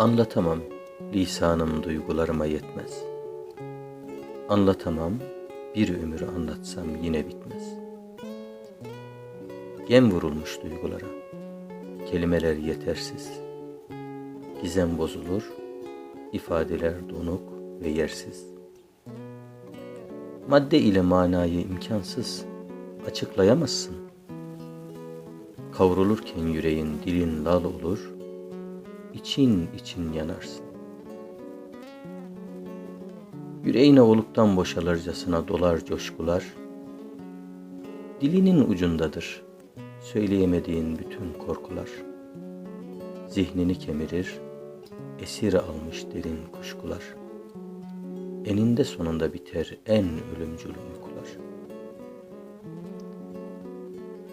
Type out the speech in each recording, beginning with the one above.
Anlatamam, lisanım duygularıma yetmez. Anlatamam, bir ömür anlatsam yine bitmez. Gem vurulmuş duygulara, kelimeler yetersiz. Gizem bozulur, ifadeler donuk ve yersiz. Madde ile manayı imkansız, açıklayamazsın. Kavrulurken yüreğin dilin lal olur, için için yanarsın. Yüreğine oluktan boşalırcasına dolar coşkular, dilinin ucundadır söyleyemediğin bütün korkular. Zihnini kemirir, esir almış derin kuşkular. Eninde sonunda biter en ölümcül uykular.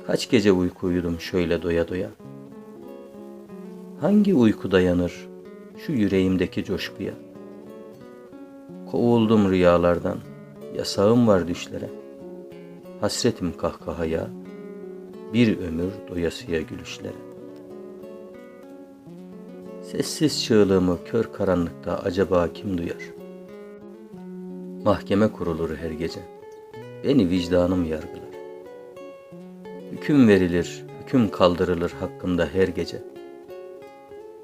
Kaç gece uyku uyudum şöyle doya doya. Hangi uyku dayanır şu yüreğimdeki coşkuya? Kovuldum rüyalardan, yasağım var düşlere. Hasretim kahkahaya, bir ömür doyasıya gülüşlere. Sessiz çığlığımı kör karanlıkta acaba kim duyar? Mahkeme kurulur her gece, beni vicdanım yargılar. Hüküm verilir, hüküm kaldırılır hakkımda her gece.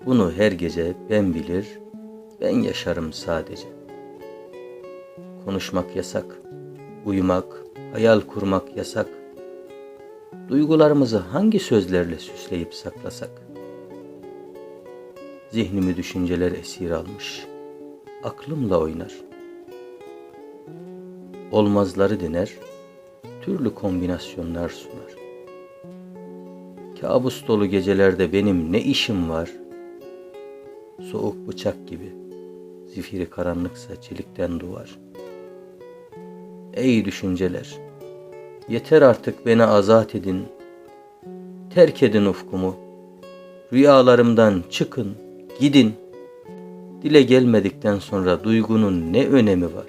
Bunu her gece ben bilir, ben yaşarım sadece. Konuşmak yasak, uyumak, hayal kurmak yasak. Duygularımızı hangi sözlerle süsleyip saklasak? Zihnimi düşünceler esir almış, aklımla oynar. Olmazları dener, türlü kombinasyonlar sunar. Kabus dolu gecelerde benim ne işim var? Soğuk bıçak gibi, zifiri karanlıksa çelikten duvar. Ey düşünceler! Yeter artık beni azat edin. Terk edin ufkumu. Rüyalarımdan çıkın, gidin. Dile gelmedikten sonra duygunun ne önemi var?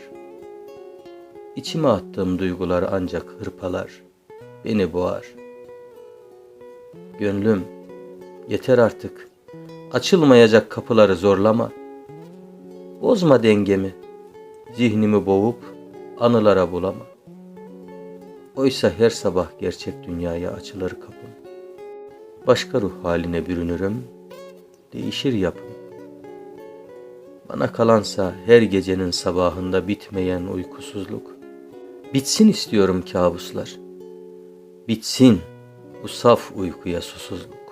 İçime attığım duygular ancak hırpalar, beni boğar. Gönlüm, yeter artık. Açılmayacak kapıları zorlama. Bozma dengemi, zihnimi boğup anılara bulama. Oysa her sabah gerçek dünyaya açılır kapım. Başka ruh haline bürünürüm, değişir yapım. Bana kalansa her gecenin sabahında bitmeyen uykusuzluk. Bitsin istiyorum kabuslar. Bitsin bu saf uykuya susuzluk.